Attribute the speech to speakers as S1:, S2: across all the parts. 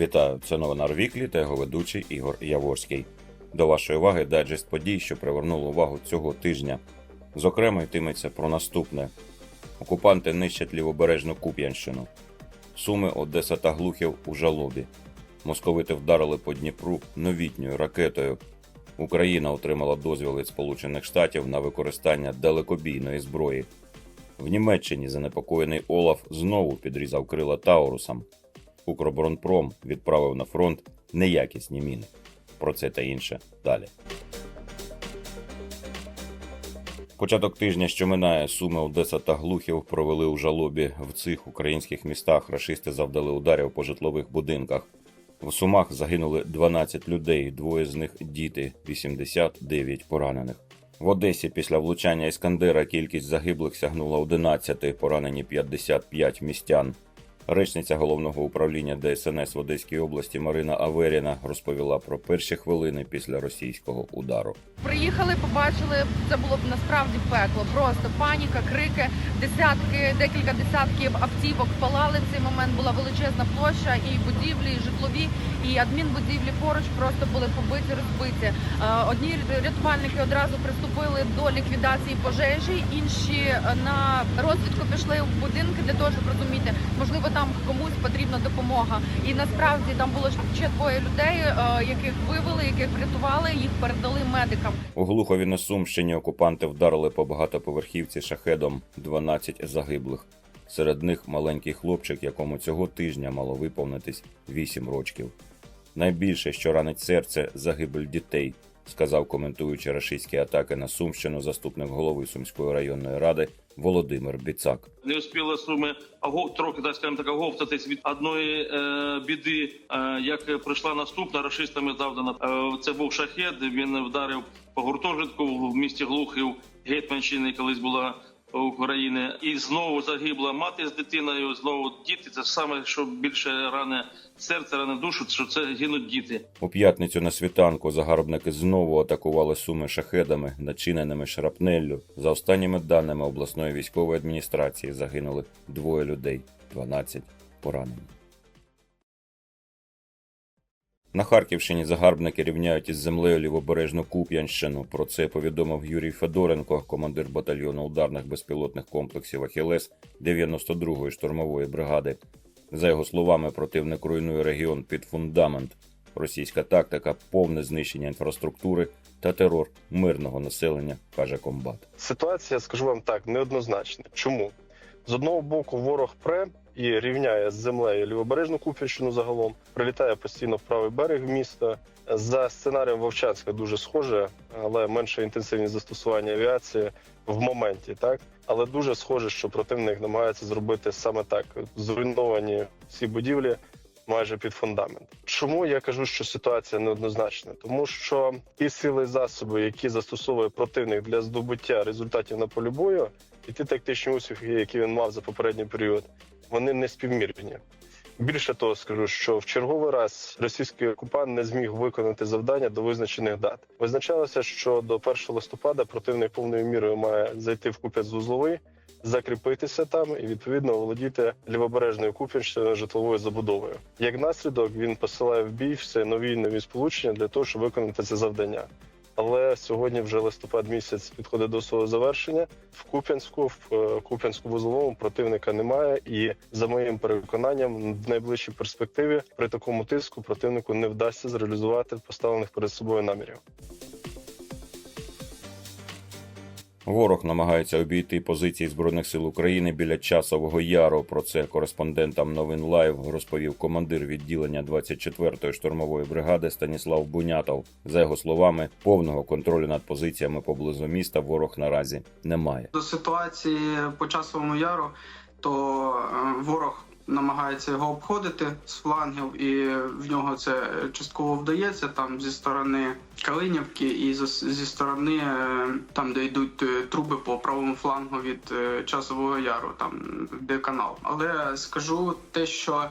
S1: Вітаю, це новина Рвіклі та його ведучий Ігор Яворський. До вашої уваги дайджест подій, що привернули увагу цього тижня. Зокрема, йтиметься про наступне: окупанти нищать лівобережну Куп'янщину, Суми, Одеса та Глухів у жалобі. Московити вдарили по Дніпру новітньою ракетою. Україна отримала дозвіл від Сполучених Штатів на використання далекобійної зброї. В Німеччині занепокоєний Олаф знову підрізав крила Таурусам. Укроборонпром відправив на фронт неякісні міни. Про це та інше далі. Початок тижня, що минає, Суми, Одеса та Глухів провели у жалобі. В цих українських містах рашисти завдали ударів по житлових будинках. В Сумах загинули 12 людей, двоє з них діти, 89 поранених. В Одесі після влучання Іскандера кількість загиблих сягнула 11, поранені 55 містян. Речниця головного управління ДСНС в Одеській області Марина Аверіна розповіла про перші хвилини після російського удару.
S2: Приїхали, побачили, це було б насправді пекло. Просто паніка, крики, десятки, декілька десятків автівок палали. В цей момент була величезна площа, і будівлі, і житлові, і адмінбудівлі поруч просто були побиті, розбиті. Е, Одні рятувальники одразу приступили до ліквідації пожежі, інші е, на розвідку пішли в будинки для того, щоб розуміти, можливо, там комусь потрібна допомога. І насправді там було ще двоє людей, е, яких вивели, яких врятували, їх передали медикам.
S1: У Глухові на Сумщині окупанти вдарили по багатоповерхівці шахедом 12 загиблих. Серед них маленький хлопчик, якому цього тижня мало виповнитись 8 рочків. Найбільше, що ранить серце, загибель дітей, сказав, коментуючи рашистські атаки на Сумщину, заступник голови Сумської районної ради Володимир Біцак.
S3: не успіла суми ого- трохи так скажімо так оговтатись від одної е, біди, е, як прийшла наступна рашистами завдана. Е, це був шахет. Він вдарив по гуртожитку в місті Глухів Гетьманщини, колись була України, і знову загибла мати з дитиною. Знову діти. Це саме що більше ране серце, ране душу. Що це гинуть діти.
S1: У п'ятницю на світанку загарбники знову атакували суми шахедами, начиненими шрапнеллю. За останніми даними обласної військової адміністрації загинули двоє людей, 12 поранені. На Харківщині загарбники рівняють із землею лівобережну Куп'янщину. Про це повідомив Юрій Федоренко, командир батальйону ударних безпілотних комплексів Ахілес 92-ї штурмової бригади. За його словами, противник руйнує регіон під фундамент. Російська тактика, повне знищення інфраструктури та терор мирного населення, каже комбат.
S4: Ситуація, скажу вам так, неоднозначна. Чому? З одного боку, ворог пре і рівняє з землею лівобережну Куп'янщину загалом, прилітає постійно в правий берег міста. За сценарієм Вовчанська дуже схоже, але менше інтенсивність застосування авіації в моменті, так але дуже схоже, що противник намагається зробити саме так: зруйновані всі будівлі. Майже під фундамент. Чому я кажу, що ситуація неоднозначна? Тому що ті сили і засоби, які застосовує противник для здобуття результатів на полі бою, і ті тактичні успіхи, які він мав за попередній період, вони не співмірні. Більше того, скажу, що в черговий раз російський окупант не зміг виконати завдання до визначених дат. Визначалося, що до 1 листопада противник повною мірою має зайти в купець вузловий, закріпитися там і відповідно володіти лівобережною Куп'янщиною житловою забудовою. Як наслідок він посилає в бій все нові нові сполучення для того, щоб виконати це завдання. Але сьогодні вже листопад місяць підходить до свого завершення. В Куп'янську, в е, Куп'янську вузловому противника немає, і за моїм переконанням, в найближчій перспективі при такому тиску противнику не вдасться зреалізувати поставлених перед собою намірів.
S1: Ворог намагається обійти позиції збройних сил України біля часового яру. Про це кореспондентам новин Лайв розповів командир відділення 24-ї штурмової бригади Станіслав Бунятов. За його словами, повного контролю над позиціями поблизу міста ворог наразі немає.
S5: До ситуації по часовому яру, то е, ворог намагається його обходити з флангів, і в нього це частково вдається там зі сторони Калинівки і зі, сторони е, там, де йдуть е, труби по правому флангу від е, часового яру, там де канал. Але скажу те, що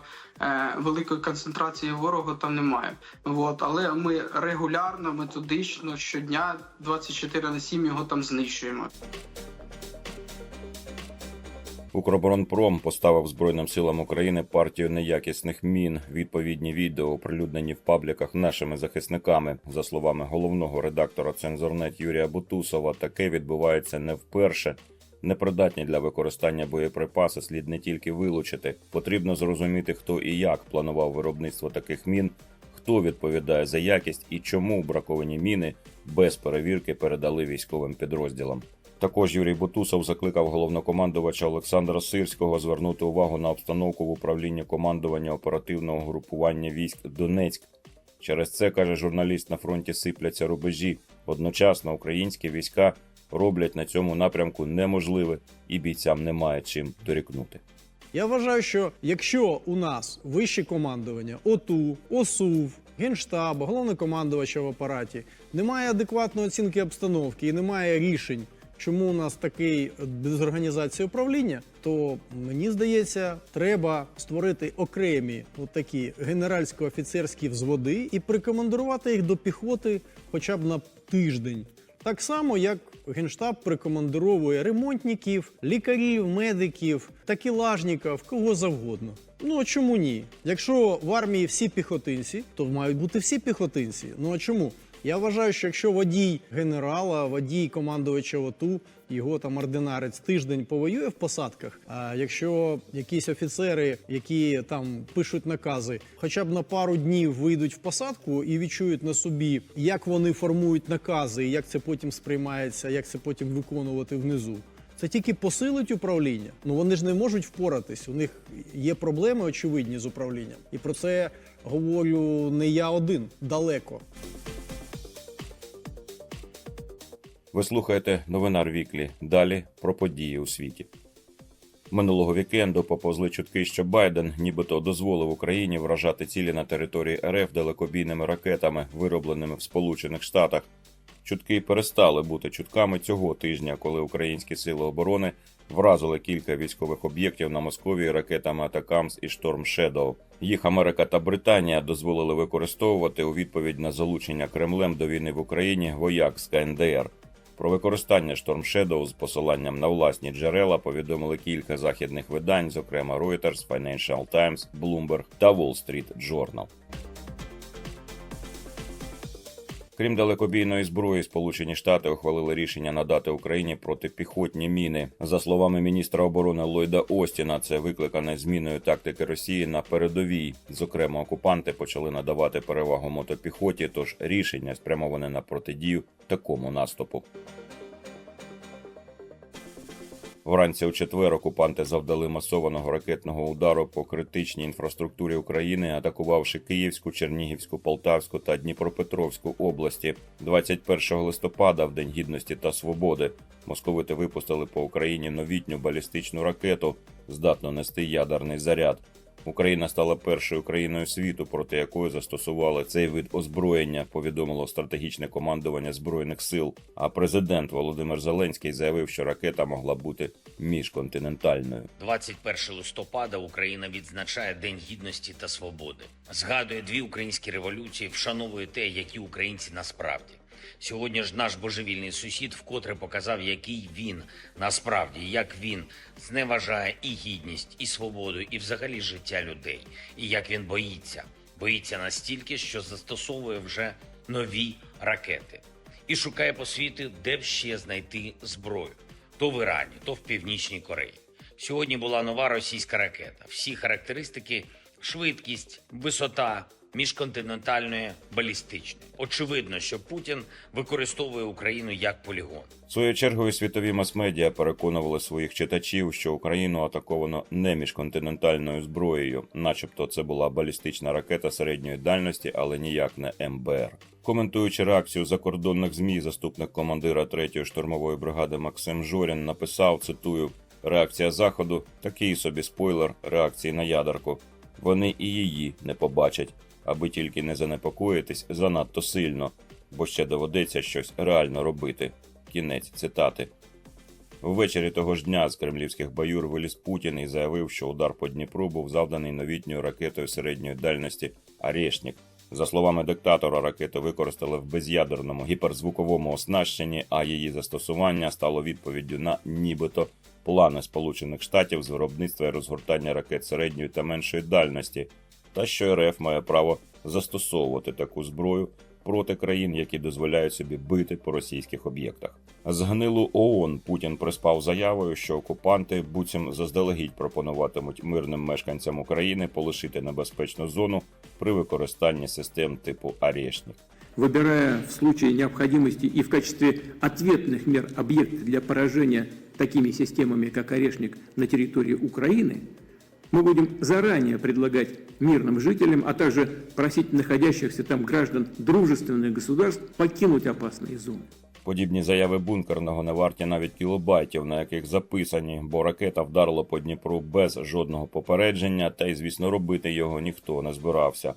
S5: великої концентрації ворога там немає. От, але ми регулярно, методично щодня 24 на 7 його там знищуємо.
S1: Укроборонпром поставив Збройним силам України партію неякісних мін. Відповідні відео оприлюднені в пабліках нашими захисниками. За словами головного редактора Цензорнет Юрія Бутусова, таке відбувається не вперше. Непридатні для використання боєприпаси слід не тільки вилучити, потрібно зрозуміти, хто і як планував виробництво таких мін, хто відповідає за якість і чому браковані міни без перевірки передали військовим підрозділам. Також Юрій Бутусов закликав головнокомандувача Олександра Сирського звернути увагу на обстановку в управлінні командування оперативного групування військ Донецьк. Через це каже журналіст на фронті сипляться рубежі. Одночасно українські війська роблять на цьому напрямку неможливе, і бійцям немає чим дорікнути.
S6: Я вважаю, що якщо у нас вище командування, ОТУ, ОСУВ, Генштаб, головнокомандувача в апараті, немає адекватної оцінки обстановки і немає рішень, чому у нас такий дезорганізація управління, то мені здається, треба створити окремі такі генеральсько-офіцерські взводи і прикомандирувати їх до піхоти хоча б на тиждень. Так само, як Генштаб прикомандировує ремонтників, лікарів, медиків, такілажників, кого завгодно. Ну а чому ні? Якщо в армії всі піхотинці, то мають бути всі піхотинці. Ну а чому? Я вважаю, що якщо водій генерала, водій командувача ОТУ, його там ординарець тиждень повоює в посадках. А якщо якісь офіцери, які там пишуть накази, хоча б на пару днів вийдуть в посадку і відчують на собі, як вони формують накази, і як це потім сприймається, як це потім виконувати внизу. Це тільки посилить управління. Ну вони ж не можуть впоратись. У них є проблеми очевидні з управлінням. І про це говорю не я один далеко.
S1: Ви слухаєте новинар Віклі. Далі про події у світі. Минулого вікенду поповзли чутки, що Байден нібито дозволив Україні вражати цілі на території РФ далекобійними ракетами, виробленими в Сполучених Штатах. Чутки перестали бути чутками цього тижня, коли українські сили оборони вразили кілька військових об'єктів на Московії ракетами Атакамс і Шторм Шедоу. Їх Америка та Британія дозволили використовувати у відповідь на залучення Кремлем до війни в Україні вояк з КНДР. Про використання Storm Shadow з посиланням на власні джерела повідомили кілька західних видань, зокрема Reuters, Financial Times, Bloomberg та Wall Street Journal. Крім далекобійної зброї, Сполучені Штати ухвалили рішення надати Україні протипіхотні міни. За словами міністра оборони Ллойда Остіна, це викликане зміною тактики Росії на передовій. Зокрема, окупанти почали надавати перевагу мотопіхоті, тож рішення спрямоване на протидію такому наступу. Вранці у четвер окупанти завдали масованого ракетного удару по критичній інфраструктурі України, атакувавши Київську, Чернігівську, Полтавську та Дніпропетровську області. 21 листопада, в День Гідності та Свободи, московити випустили по Україні новітню балістичну ракету, здатну нести ядерний заряд. Україна стала першою країною світу, проти якої застосували цей вид озброєння, повідомило стратегічне командування збройних сил. А президент Володимир Зеленський заявив, що ракета могла бути міжконтинентальною.
S7: 21 листопада Україна відзначає День гідності та свободи. Згадує дві українські революції, вшановує те, які українці насправді. Сьогодні ж наш божевільний сусід вкотре показав, який він насправді, як він зневажає і гідність, і свободу, і взагалі життя людей, і як він боїться, боїться настільки, що застосовує вже нові ракети і шукає по світу, де б ще знайти зброю то в Ірані, то в Північній Кореї. Сьогодні була нова російська ракета. Всі характеристики: швидкість, висота міжконтинентальної балістичної. Очевидно, що Путін використовує Україну як полігон.
S1: Своєю чергою світові мас-медіа переконували своїх читачів, що Україну атаковано не міжконтинентальною зброєю, начебто це була балістична ракета середньої дальності, але ніяк не МБР. Коментуючи реакцію закордонних змі, заступник командира 3-ї штурмової бригади Максим Жорін написав: цитую: реакція заходу такий собі спойлер реакції на ядерку. Вони і її не побачать, аби тільки не занепокоїтись занадто сильно, бо ще доведеться щось реально робити. Кінець цитати. Ввечері того ж дня з кремлівських баюр виліз Путін і заявив, що удар по Дніпру був завданий новітньою ракетою середньої дальності «Арєшнік». За словами диктатора, ракету використали в без'ядерному гіперзвуковому оснащенні, а її застосування стало відповіддю на нібито плани Сполучених Штатів з виробництва і розгортання ракет середньої та меншої дальності, та що РФ має право застосовувати таку зброю проти країн, які дозволяють собі бити по російських об'єктах. Згнилу ООН Путін приспав заявою, що окупанти буцім заздалегідь пропонуватимуть мирним мешканцям України полишити небезпечну зону при використанні систем типу «Арєшнік».
S8: выбирая в случае необходимости и в качестве ответных мер объекты для поражения такими системами, как «Орешник» на территории Украины, мы будем заранее предлагать мирным жителям, а также просить находящихся там граждан дружественных государств покинуть опасные зоны.
S1: Подібні заяви бункерного не варті навіть кілобайтів, на яких записані, бо ракета вдарила по Дніпру без жодного попередження, та й, звісно, робити його ніхто не збирався.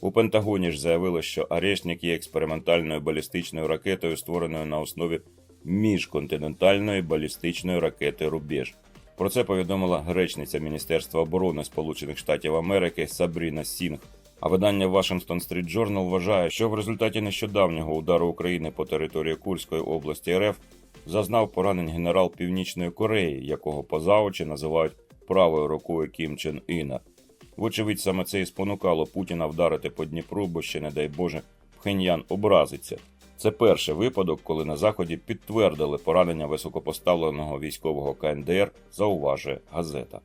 S1: У Пентагоні ж заявили, що Арешник є експериментальною балістичною ракетою, створеною на основі міжконтинентальної балістичної ракети Рубеж. Про це повідомила речниця Міністерства оборони Сполучених Штатів Америки Сабріна Сінг. А видання Washington Street Journal вважає, що в результаті нещодавнього удару України по території Курської області РФ зазнав поранень генерал Північної Кореї, якого поза очі називають правою рукою Кім Чен Іна. Вочевидь, саме це і спонукало Путіна вдарити по Дніпру, бо ще, не дай Боже, Пхеньян образиться. Це перший випадок, коли на заході підтвердили поранення високопоставленого військового КНДР, зауважує газета.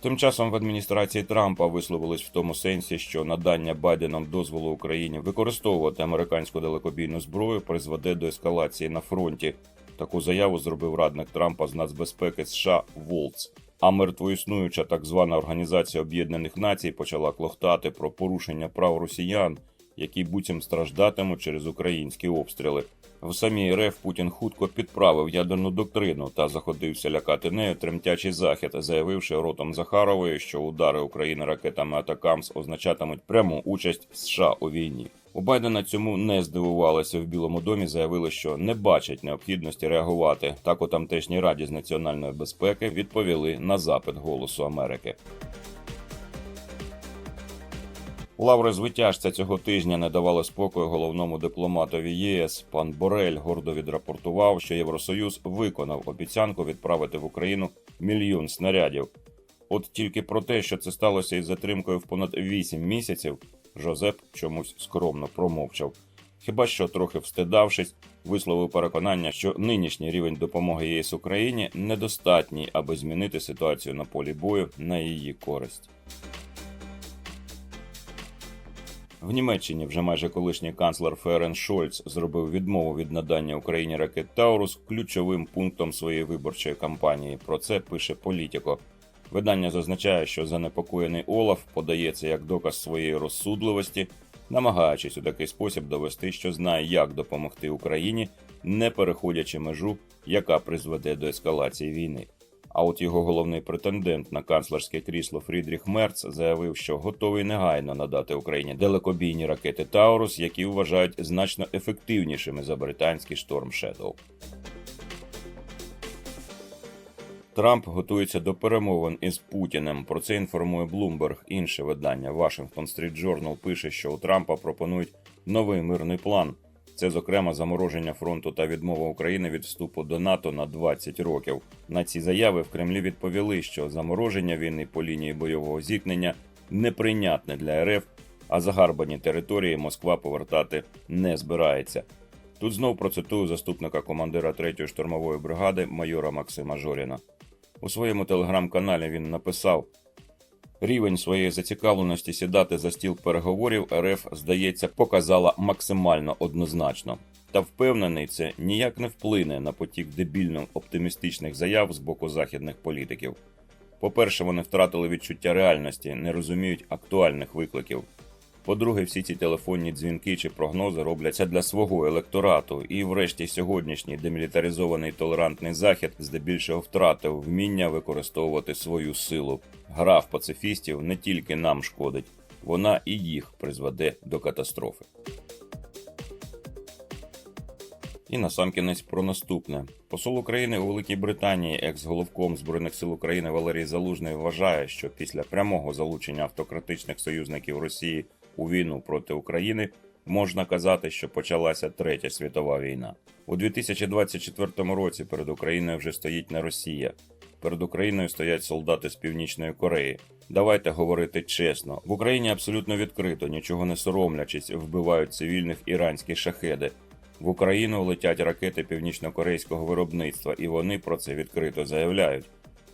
S1: Тим часом в адміністрації Трампа висловились в тому сенсі, що надання Байденом дозволу Україні використовувати американську далекобійну зброю призведе до ескалації на фронті. Таку заяву зробив радник Трампа з нацбезпеки США Волц. А мертвоіснуюча так звана Організація Об'єднаних Націй почала клохтати про порушення прав росіян, які буцім страждатимуть через українські обстріли. В самій РФ Путін хутко підправив ядерну доктрину та заходився лякати нею тремтячий захід, заявивши ротом Захарової, що удари України ракетами Атакамс означатимуть пряму участь США у війні. У Байдена цьому не здивувалися в Білому домі. Заявили, що не бачать необхідності реагувати. Так у тамтешній раді з національної безпеки відповіли на запит Голосу Америки. Лаври звитяжця цього тижня не давали спокою головному дипломатові ЄС. Пан Борель гордо відрапортував, що Євросоюз виконав обіцянку відправити в Україну мільйон снарядів. От тільки про те, що це сталося із затримкою в понад 8 місяців, Жозеп чомусь скромно промовчав. Хіба що трохи встидавшись, висловив переконання, що нинішній рівень допомоги ЄС Україні недостатній, аби змінити ситуацію на полі бою на її користь. В Німеччині вже майже колишній канцлер Ферен Шольц зробив відмову від надання Україні ракет Таурус ключовим пунктом своєї виборчої кампанії. Про це пише Політіко. Видання зазначає, що занепокоєний Олаф подається як доказ своєї розсудливості, намагаючись у такий спосіб довести, що знає, як допомогти Україні, не переходячи межу, яка призведе до ескалації війни. А от його головний претендент на канцлерське крісло Фрідріх Мерц заявив, що готовий негайно надати Україні далекобійні ракети Таурус, які вважають значно ефективнішими за британський Storm Shadow. Трамп готується до перемовин із Путіним. Про це інформує Bloomberg. Інше видання Washington Street Journal пише, що у Трампа пропонують новий мирний план. Це, зокрема, замороження фронту та відмова України від вступу до НАТО на 20 років. На ці заяви в Кремлі відповіли, що замороження війни по лінії бойового зіткнення неприйнятне для РФ, а загарбані території Москва повертати не збирається. Тут знов процитую заступника командира 3-ї штурмової бригади майора Максима Жоріна. У своєму телеграм-каналі він написав: рівень своєї зацікавленості сідати за стіл переговорів РФ, здається, показала максимально однозначно. Та впевнений, це ніяк не вплине на потік дебільно оптимістичних заяв з боку західних політиків. По-перше, вони втратили відчуття реальності, не розуміють актуальних викликів. По-друге, всі ці телефонні дзвінки чи прогнози робляться для свого електорату, і, врешті, сьогоднішній демілітаризований толерантний захід здебільшого втратив вміння використовувати свою силу. Гра в пацифістів не тільки нам шкодить, вона і їх призведе до катастрофи. І насамкінець про наступне. Посол України у Великій Британії, екс-головком Збройних сил України Валерій Залужний вважає, що після прямого залучення автократичних союзників Росії у війну проти України можна казати, що почалася третя світова війна. У 2024 році перед Україною вже стоїть не Росія. Перед Україною стоять солдати з Північної Кореї. Давайте говорити чесно: в Україні абсолютно відкрито, нічого не соромлячись, вбивають цивільних іранські шахеди. В Україну летять ракети північно-корейського виробництва, і вони про це відкрито заявляють.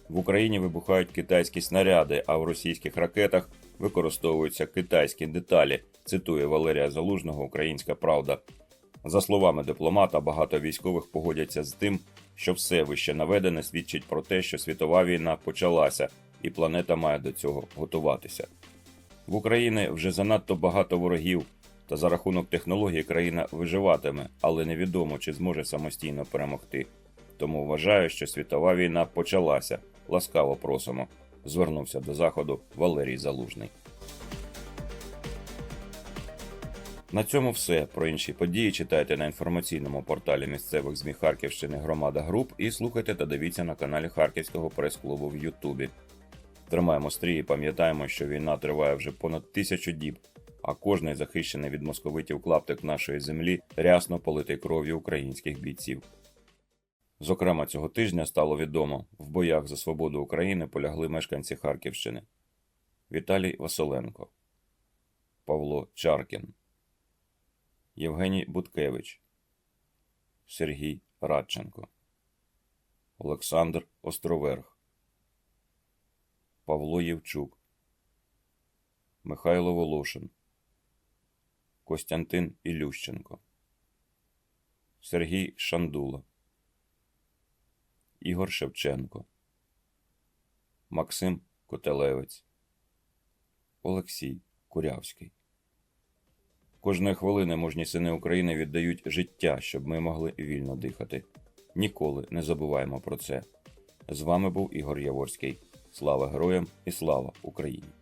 S1: В Україні вибухають китайські снаряди, а в російських ракетах використовуються китайські деталі. Цитує Валерія Залужного Українська Правда. За словами дипломата, багато військових погодяться з тим, що все вище наведене свідчить про те, що світова війна почалася, і планета має до цього готуватися. В Україні вже занадто багато ворогів, та за рахунок технологій країна виживатиме, але невідомо, чи зможе самостійно перемогти. Тому вважаю, що світова війна почалася. Ласкаво просимо. Звернувся до заходу Валерій Залужний. На цьому все. Про інші події читайте на інформаційному порталі місцевих ЗМІ Харківщини Громада Груп і слухайте та дивіться на каналі Харківського прес-клубу в Ютубі. Тримаємо стрій і пам'ятаємо, що війна триває вже понад тисячу діб, а кожний захищений від московитів клаптик нашої землі рясно политий кров'ю українських бійців. Зокрема, цього тижня стало відомо, в боях за свободу України полягли мешканці Харківщини. Віталій Василенко, Павло Чаркін, Євгеній Буткевич, Сергій Радченко, Олександр Островерх, Павло Євчук, Михайло Волошин, Костянтин Ілющенко, Сергій Шандула, Ігор Шевченко, Максим Котелевець, Олексій Курявський. Кожної хвилини мужні сини України віддають життя, щоб ми могли вільно дихати. Ніколи не забуваємо про це. З вами був Ігор Яворський. Слава героям і слава Україні!